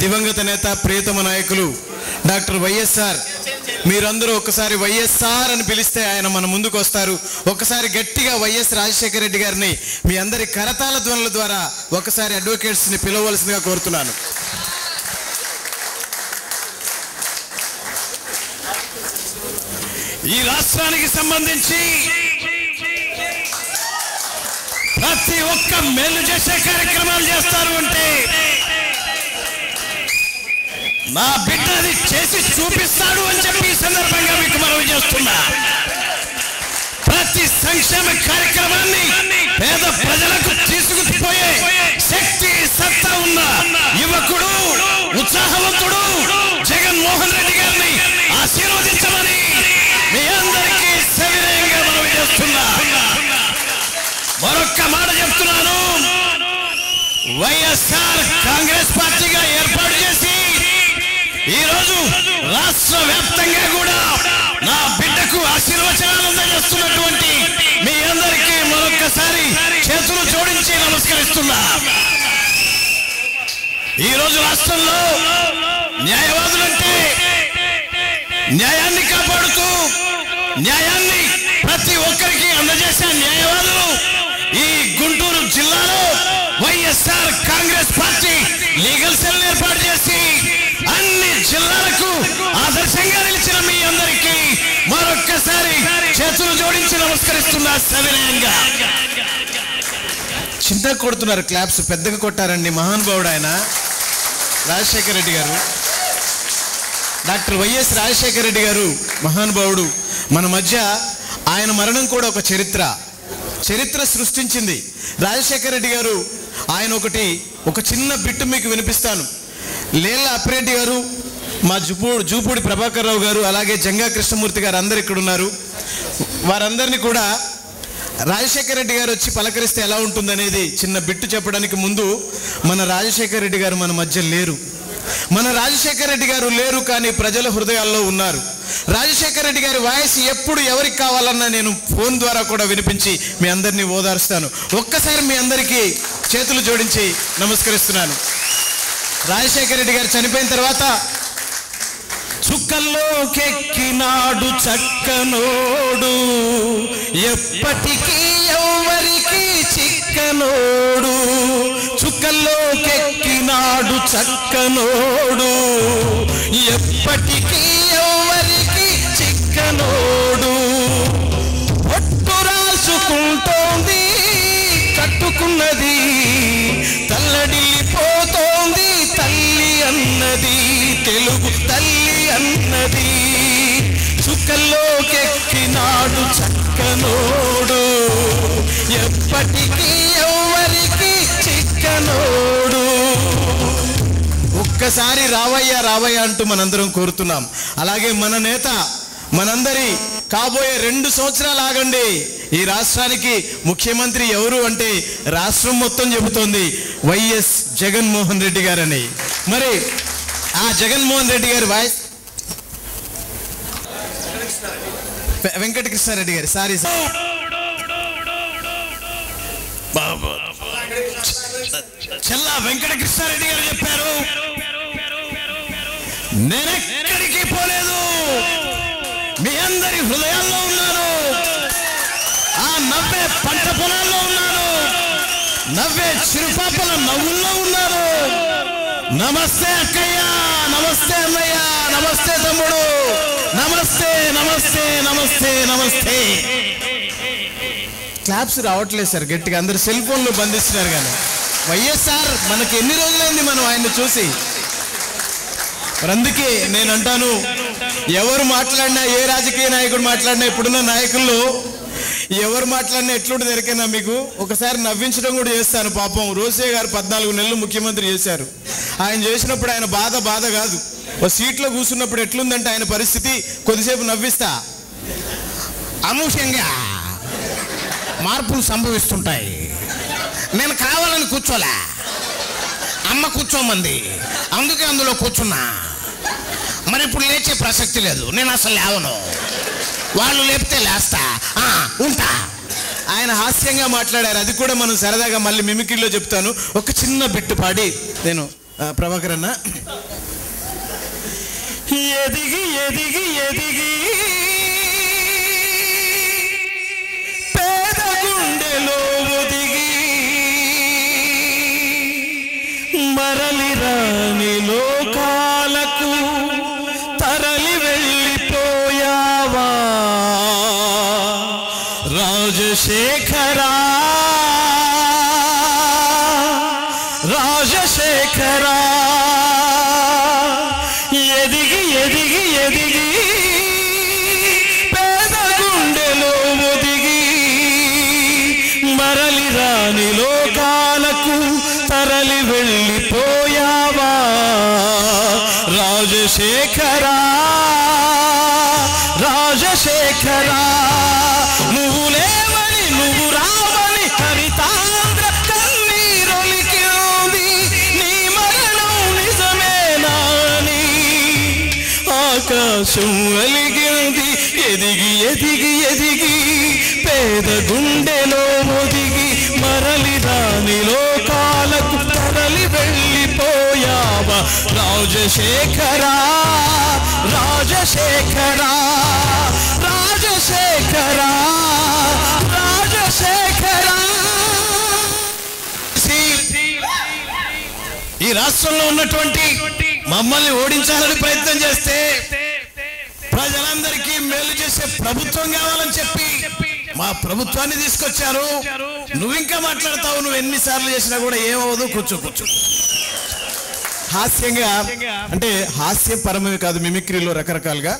దివంగత నేత ప్రియతమ నాయకులు డాక్టర్ వైఎస్ఆర్. మీరందరూ ఒకసారి వైఎస్ఆర్ అని పిలిస్తే ఆయన మన ముందుకు వస్తారు. ఒకసారి గట్టిగా వైఎస్ రాజశేఖర రెడ్డి గారిని మీ అందరి కరతాల ధ్వనుల ద్వారా ఒకసారి అడ్వకేట్స్ని పిలవలసిందిగా కోరుతున్నాను. ఈ రాష్ట్రానికి సంబంధించి ప్రతి ఒక్క మేలు చేసే కార్యక్రమాలు చేస్తారు అంటే నా బిడ్డ అది చేసి చూపిస్తాడు అని చెప్పి ఈ సందర్భంగా మీకు మనవి చేస్తున్నా. ప్రతి సంక్షేమ కార్యక్రమాన్ని పేద ప్రజలకు తీసుకుపోయే శక్తి సత్తా ఉన్న యువకుడు ఉత్సాహవంతుడు జగన్మోహన్ రెడ్డి గారిని ఆశీర్వదించమని మీ అందరికీ సవినయంగా మనవి చేస్తున్నా. మరొక్క మాట చెప్తున్నాను. వైఎస్ఆర్ కాంగ్రెస్ పార్టీగా ఏర్పాటు చేసి ఈరోజు రాష్ట్ర వ్యాప్తంగా కూడా నా బిడ్డకు ఆశీర్వచనాలు అందజేస్తున్నటువంటి మీ అందరికీ మరొక్కసారి చేతులు జోడించి నమస్కరిస్తున్నా. ఈ రోజు రాష్ట్రంలో న్యాయవాదులంటే న్యాయాన్ని కాపాడుతూ న్యాయాన్ని చిల్లరకు ఆదర్శంగా నిలిచిన మీ అందరికీ మరొక్కసారి చేతులు జోడించి నమస్కరిస్తున్నా సవినయంగా. చిన్నగా కొడుతున్నారు క్లాప్స్ పెద్దగా కొట్టారండి మహానుభావుడు ఆయన. రాజశేఖర రెడ్డి గారు. డాక్టర్ వైఎస్ రాజశేఖర రెడ్డి గారు మహానుభావుడు మన మధ్య ఆయన మరణం కూడా ఒక చరిత్ర. చరిత్ర సృష్టించింది రాజశేఖర రెడ్డి గారు. ఆయన ఒకటి ఒక చిన్న బిట్టు మీకు వినిపిస్తాను. లేళ్ళ అప్పిరెడ్డి గారు మా జుపూడు జూపూడి ప్రభాకర్ రావు గారు అలాగే జంగా కృష్ణమూర్తి గారు అందరు ఇక్కడ ఉన్నారు. వారందరినీ కూడా రాజశేఖర రెడ్డి గారు వచ్చి పలకరిస్తే ఎలా ఉంటుందనేది చిన్న బిట్టు చెప్పడానికి ముందు మన రాజశేఖర రెడ్డి గారు మన మధ్య లేరు. మన రాజశేఖర రెడ్డి గారు లేరు కానీ ప్రజల హృదయాల్లో ఉన్నారు. రాజశేఖర రెడ్డి గారి వాయిస్ ఎప్పుడు ఎవరికి కావాలన్నా నేను ఫోన్ ద్వారా కూడా వినిపించి మీ అందరినీ ఓదారుస్తాను. ఒక్కసారి మీ అందరికీ చేతులు జోడించి నమస్కరిస్తున్నాను. రాజశేఖర రెడ్డి గారు చనిపోయిన తర్వాత చుక్కల్లోకెక్కినాడు చక్కనోడు. ఎప్పటికీ ఎవరికి చిక్కనోడు. చుక్కల్లోకెక్కినాడు చక్కనోడు. ఎప్పటికీ ఎవరికి చిక్కనోడు. ఒట్టు రాసుకుంటోంది కట్టుకున్నది. తల్లడిల్లిపోతోంది తల్లి అన్నది. తెలుగు తల్లి అన్నది చుక్కల్లోకెక్కినాడు చక్కనోడు. ఎప్పటికీ ఎవ్వరికి చిక్కనోడు. ఒక్కసారి రావయ్య రావయ్య అంటూ మనందరం కోరుతున్నాం. అలాగే మన నేత మనందరి కాబోయే రెండు సంవత్సరాలు ఆగండి. ఈ రాష్ట్రానికి ముఖ్యమంత్రి ఎవరు అంటే రాష్ట్రం మొత్తం చెబుతోంది వైఎస్ జగన్మోహన్ రెడ్డి గారని. మరి ఆ జగన్మోహన్ రెడ్డి గారి వాయిస్. వెంకటకృష్ణారెడ్డి గారి సారీ సార్. చెల్లా వెంకటకృష్ణారెడ్డి గారు చెప్పారు. నేనెక్కడికి పోలేదు. మీ అందరి హృదయాల్లో ఉన్నాను. ఆ నవ్వే పంట పొలాల్లో ఉన్నాను. నవ్వే చిరుపాపల నవ్వుల్లో ఉన్నాను. నమస్తే అక్కయ్య నమస్తే అన్నయ్య నమస్తే తమ్ముడు. నమస్తే నమస్తే నమస్తే నమస్తే. క్లాప్స్ రావట్లేదు సార్ గట్టిగా అందరు సెల్ ఫోన్లు బంధిస్తున్నారు కానీ. వైఎస్ఆర్ మనకి ఎన్ని రోజులైంది మనం ఆయన్ని చూసి? మరి అందుకే నేను అంటాను ఎవరు మాట్లాడినా ఏ రాజకీయ నాయకుడు మాట్లాడినా ఇప్పుడున్న నాయకుల్లో ఎవరు మాట్లాడినా ఎట్లుంటుంది ఎరికైనా మీకు? ఒకసారి నవ్వించడం కూడా చేస్తాను పాపం. రోసే గారు పద్నాలుగు నెలలు ముఖ్యమంత్రి చేశారు. ఆయన చేసినప్పుడు ఆయన బాధ బాధ కాదు. ఓ సీట్లో కూర్చున్నప్పుడు ఎట్లుందంటే ఆయన పరిస్థితి కొద్దిసేపు నవ్విస్తా. అనూహ్యంగా మార్పులు సంభవిస్తుంటాయి. నేను కావాలని కూర్చోలే. అమ్మ కూర్చోమంది. అందుకే అందులో కూర్చున్నా. మరి ఇప్పుడు లేచే ప్రసక్తి లేదు. నేను అసలు లేవను. వాళ్ళు లేపితే లేస్తా. ఆ, ఉంటా. ఆయన హాస్యంగా మాట్లాడారు. అది కూడా మనం సరదాగా మళ్ళీ మిమిక్రీలో చెప్తాను. ఒక చిన్న బిట్టు పాడి నేను ప్రభాకర్ అన్న. ఎదిగి ఎదిగి ఎదిగి. రాజశేఖరా రాజశేఖరా ఎదిగి ఎదిగి ఎదిగి పేద గుండెలో ఒదిగి మరలి రాని లోకాలకు తరలి వెళ్ళిపోయావా రాజశేఖరా రాజశేఖరా ఆకాశం అలిగింది ఎదిగి ఎదిగి ఎదిగి పేద గుండెలో ఒదిగి మరలి దానిలో కాలకు తరలి వెళ్ళిపోయావా? రాజశేఖరా రాజశేఖరా రాజశేఖరా రాజశేఖరా. ఈ రాష్ట్రంలో ఉన్నటువంటి మమ్మల్ని ఓడించాలని ప్రయత్నం చేస్తే ప్రజలందరికీ మేలు చేసే ప్రభుత్వం కావాలని చెప్పి మా ప్రభుత్వాన్ని తీసుకొచ్చారు. నువ్వు ఇంకా మాట్లాడతావు నువ్వు ఎన్నిసార్లు చేసినా కూడా ఏమవదు కూర్చో కూర్చో. హాస్యంగా అంటే హాస్యపరమే కాదు మిమిక్రీలో రకరకాలుగా.